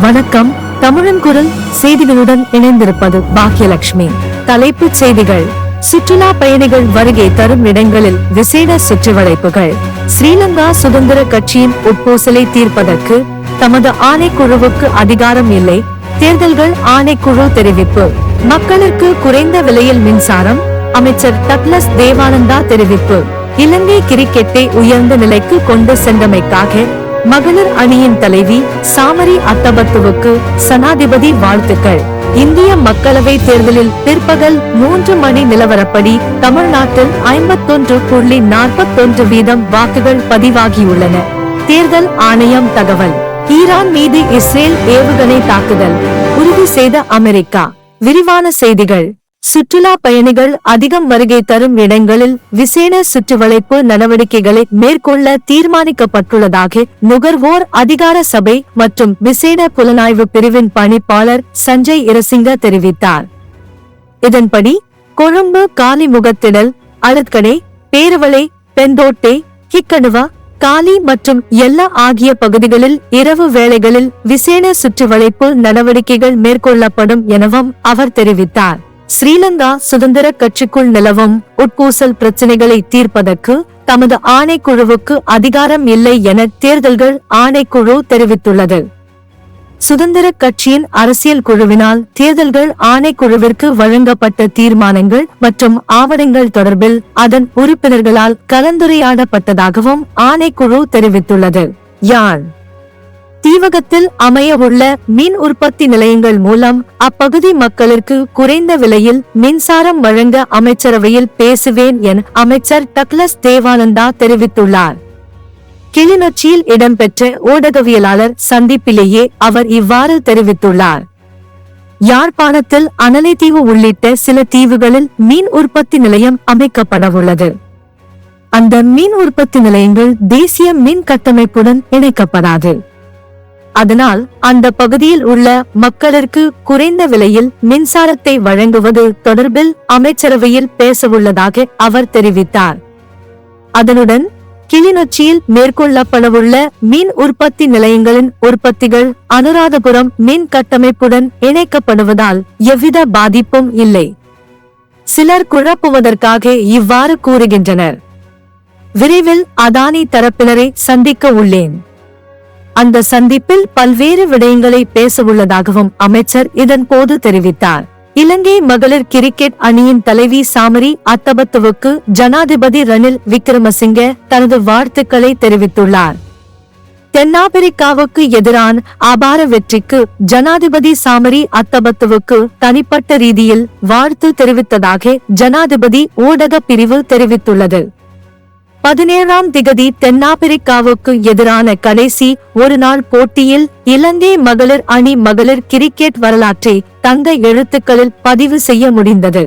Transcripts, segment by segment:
வணக்கம். தமிழன் குரல் செய்திகளுடன் இணைந்திருப்பது பாக்கியலட்சுமி. தலைப்புச் செய்திகள். சுற்றுலா பயணிகள் வருகை தரும் இடங்களில் விசேட சுற்றுவளைப்புகள். ஸ்ரீலங்கா சுதந்திர கட்சியின் உட்பூசலை தீர்ப்பதற்கு தமது ஆணைக்குழுவுக்கு அதிகாரம் இல்லை. தேர்தல்கள் ஆணைக்குழு தெரிவிப்பு. மக்களுக்கு குறைந்த விலையில் மின்சாரம் அமைச்சர் டக்ளஸ் தேவானந்தா தெரிவிப்பு. இலங்கை கிரிக்கெட்டை உயர்ந்த நிலைக்கு கொண்டு சென்றமைக்காக மகளிர் அணியின் தலைவி சாமரி அத்தபத்துவுக்கு சனாதிபதி வாழ்த்துக்கள். இந்திய மக்களவை தேர்தலில் பிற்பகல் மூன்று மணி நிலவரப்படி தமிழ்நாட்டில் ஐம்பத்தொன்று புள்ளி நாற்பத்தொன்று வீதம் வாக்குகள் பதிவாகியுள்ளன. தேர்தல் ஆணையம் தகவல். ஈரான் மீது இஸ்ரேல் ஏவுகணை தாக்குதல். உறுதி செய்த அமெரிக்கா. விரிவான செய்திகள். சுற்றுலா பயணிகள் அதிகம் வருகை தரும் இடங்களில் விசேட சுற்றுவளைப்பு நடவடிக்கைகளை மேற்கொள்ள தீர்மானிக்கப்பட்டுள்ளதாக நுகர்வோர் அதிகார சபை மற்றும் விசேட புலனாய்வு பிரிவின் பணிப்பாளர் சஞ்சய் இரசிங்க தெரிவித்தார். இதன்படி கொழும்பு காலிமுகத்திடல் அழுத்கடை பேரவளை பெந்தோட்டை கிக்கணுவா காலி மற்றும் எல்லா ஆகிய பகுதிகளில் இரவு வேளைகளில் விசேட சுற்றுவளைப்பு நடவடிக்கைகள் மேற்கொள்ளப்படும் எனவும் அவர் தெரிவித்தார். ஸ்ரீலங்கா சுதந்திர கட்சிக்குள் நிலவும் உட்பூசல் பிரச்சினைகளை தீர்ப்பதற்கு தமது ஆணைக்குழுவுக்கு அதிகாரம் இல்லை என தேர்தல்கள் ஆணைக்குழு தெரிவித்துள்ளது. சுதந்திர கட்சியின் அரசியல் குழுவினால் தேர்தல்கள் ஆணைக்குழுவிற்கு வழங்கப்பட்ட தீர்மானங்கள் மற்றும் ஆவணங்கள் தொடர்பில் அதன் உறுப்பினர்களால் கலந்துரையாடப்பட்டதாகவும் ஆணைக்குழு தெரிவித்துள்ளது. யாழ் தீவகத்தில் அமையவுள்ள மின் உற்பத்தி நிலையங்கள் மூலம் அப்பகுதி மக்களுக்கு குறைந்த விலையில் மின்சாரம் வழங்க அமைச்சரவையில் பேசுவேன் என அமைச்சர் டக்ளஸ் தேவானந்தா தெரிவித்துள்ளார். கிளிநொச்சியில் இடம்பெற்ற ஊடகவியலாளர் சந்திப்பிலேயே அவர் இவ்வாறு தெரிவித்துள்ளார். யாழ்ப்பாணத்தில் அனலைத்தீவு உள்ளிட்ட சில தீவுகளில் மீன் உற்பத்தி நிலையம் அமைக்கப்படவுள்ளது. அந்த மீன் உற்பத்தி நிலையங்கள் தேசிய மின் கட்டமைப்புடன் இணைக்கப்படாது. அதனால் அந்த பகுதியில் உள்ள மக்களுக்கு குறைந்த விலையில் மின்சாரத்தை வழங்குவது தொடர்பில் அமைச்சரவையில் பேசவுள்ளதாக அவர் தெரிவித்தார். அதனுடன் கிளிநொச்சியில் மேற்கொள்ளப்படவுள்ள மீன் உற்பத்தி நிலையங்களின் உற்பத்திகள் அனுராதபுரம் மின் கட்டமைப்புடன் இணைக்கப்படுவதால் எவ்வித பாதிப்பும் இல்லை. சிலர் குழப்புவதற்காக இவ்வாறு கூறுகின்றனர். விரைவில் அதானி தரப்பினரை சந்திக்க உள்ளேன். அந்த சந்திப்பில் பல்வேறு விடயங்களை பேசவுள்ளதாகவும் அமைச்சர் இதன் போது தெரிவித்தார். இலங்கை மகளிர் கிரிக்கெட் அணியின் தலைவி சாமரி அத்தபத்துவுக்கு ஜனாதிபதி ரணில் விக்ரமசிங்கே தனது வாழ்த்துக்களை தெரிவித்துள்ளார். தென்னாப்பிரிக்காவுக்கு எதிரான அபார வெற்றிக்கு ஜனாதிபதி சாமரி அத்தபத்துவுக்கு தனிப்பட்ட ரீதியில் வாழ்த்து தெரிவித்ததாக ஜனாதிபதி ஊடக பிரிவு தெரிவித்துள்ளது. பதினேழாம் திகதி தென்னாப்பிரிக்காவுக்கு எதிரான கடைசி ஒரு நாள் போட்டியில் இலங்கை மகளிர் அணி மகளிர் கிரிக்கெட் வரலாற்றை தங்க எழுத்துக்களில் பதிவு செய்ய முடிந்தது.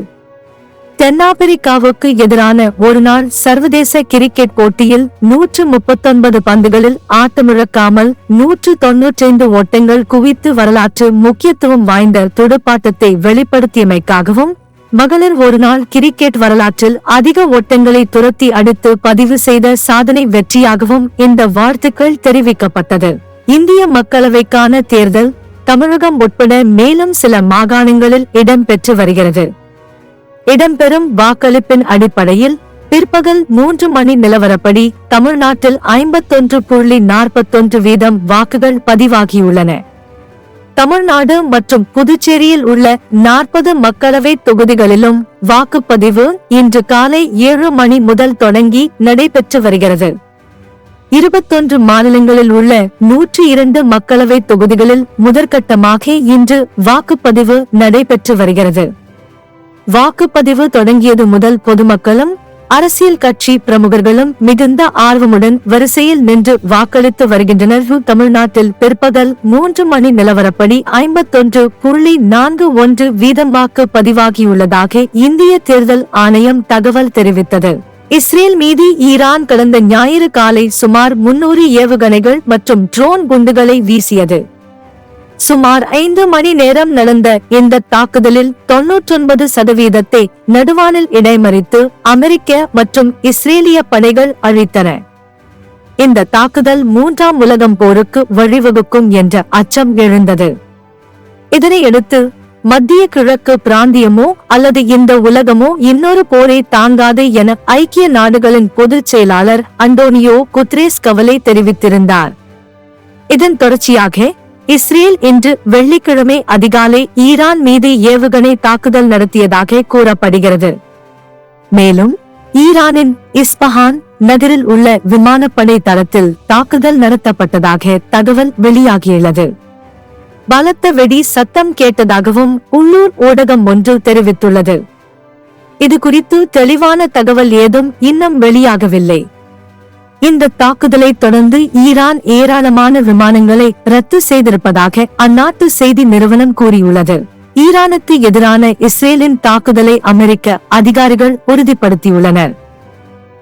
தென்னாப்பிரிக்காவுக்கு எதிரான ஒரு நாள் சர்வதேச கிரிக்கெட் போட்டியில் நூற்று முப்பத்தொன்பது பந்துகளில் ஆட்டமிழக்காமல் நூற்று தொன்னூற்றைந்து ஓட்டங்கள் குவித்து வரலாற்று முக்கியத்துவம் வாய்ந்த துடுப்பாட்டத்தை வெளிப்படுத்தியமைக்காகவும் மகளிர் ஒருநாள் கிரிக்கெட் வரலாற்றில் அதிக ஓட்டங்களை துரத்தி அடித்து பதிவு செய்த சாதனை வெற்றியாகவும் இந்த வாழ்த்துக்கள் தெரிவிக்கப்பட்டது. இந்திய மக்களவைக்கான தேர்தல் தமிழகம் உட்பட மேலும் சில மாகாணங்களில் இடம்பெற்று வருகிறது. இடம்பெறும் வாக்களிப்பின் அடிப்படையில் பிற்பகல் மூன்று மணி நிலவரப்படி தமிழ்நாட்டில் ஐம்பத்தொன்று புள்ளி நாற்பத்தொன்று வீதம் வாக்குகள் பதிவாகியுள்ளன. தமிழ்நாடு மற்றும் புதுச்சேரியில் உள்ள நாற்பது மக்களவை தொகுதிகளிலும் வாக்குப்பதிவு இன்று காலை ஏழு மணி முதல் தொடங்கி நடைபெற்று வருகிறது. இருபத்தொன்று மாநிலங்களில் உள்ள நூற்றி இரண்டு மக்களவை தொகுதிகளில் முதற்கட்டமாக இன்று வாக்குப்பதிவு நடைபெற்று வருகிறது. வாக்குப்பதிவு தொடங்கியது முதல் பொதுமக்களும் அரசியல் கட்சி பிரமுகர்களும் மிகுந்த ஆர்வமுடன் வரிசையில் நின்று வாக்களித்து வருகின்றனர். தமிழ்நாட்டில் பிற்பகல் மூன்று மணி நிலவரப்படி ஐம்பத்தொன்று புள்ளி நான்கு ஒன்று வீதம் வாக்கு பதிவாகியுள்ளதாக இந்திய தேர்தல் ஆணையம் தகவல் தெரிவித்தது. இஸ்ரேல் மீது ஈரான் கடந்த ஞாயிறு காலை சுமார் முன்னூறு ஏவுகணைகள் மற்றும் ட்ரோன் குண்டுகளை வீசியது. சுமார் ஐந்து மணி நேரம் நடந்த இந்த தாக்குதலில் தொன்னூற்றொன்பது சதவீதத்தை நடுவானில் இடைமறித்து அமெரிக்க மற்றும் இஸ்ரேலிய படைகள் அழித்தன. இந்த தாக்குதல் மூன்றாம் உலகம் போருக்கு வழிவகுக்கும் என்ற அச்சம் எழுந்தது. இதனையடுத்து மத்திய கிழக்கு பிராந்தியமோ அல்லது இந்த உலகமோ இன்னொரு போரை தாங்காது என ஐக்கிய நாடுகளின் பொதுச் செயலாளர் அண்டோனியோ குத்ரேஸ் கவலை தெரிவித்திருந்தார். இதன் தொடர்ச்சியாக இஸ்ரேல் இன்று வெள்ளிக்கிழமை அதிகாலை ஈரான் மீது ஏவுகணை தாக்குதல் நடத்தியதாக கூறப்படுகிறது. மேலும் ஈரானின் இஸ்பஹான் நகரில் உள்ள விமானப்படை தளத்தில் தாக்குதல் நடத்தப்பட்டதாக தகவல் வெளியாகியுள்ளது. பலத்த வெடி சத்தம் கேட்டதாகவும் உள்ளூர் ஊடகம் ஒன்று தெரிவித்துள்ளது. இது குறித்து தெளிவான தகவல் ஏதும் இன்னும் வெளியாகவில்லை. இந்த தாக்குதலை தொடர்ந்து ஈரான் ஏராளமான விமானங்களை ரத்து செய்திருப்பதாக அந்நாட்டு செய்தி நிறுவனம் கூறியுள்ளது. ஈரானுக்கு எதிரான இஸ்ரேலின் தாக்குதலை அமெரிக்க அதிகாரிகள் உறுதிப்படுத்தியுள்ளனர்.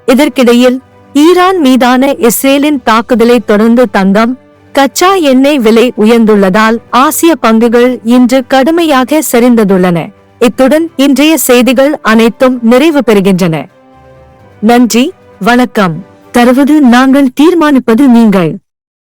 இதற்கிடையில் ஈரான் மீதான இஸ்ரேலின் தாக்குதலை தொடர்ந்து தங்கம் கச்சா எண்ணெய் விலை உயர்ந்துள்ளதால் ஆசிய பங்குகள் இன்று கடுமையாக சரிந்ததுள்ளன இத்துடன் இன்றைய செய்திகள் அனைத்தும் நிறைவு பெறுகின்றன. நன்றி வணக்கம். தருவது நாங்கள் தீர்மானிப்பது நீங்கள்.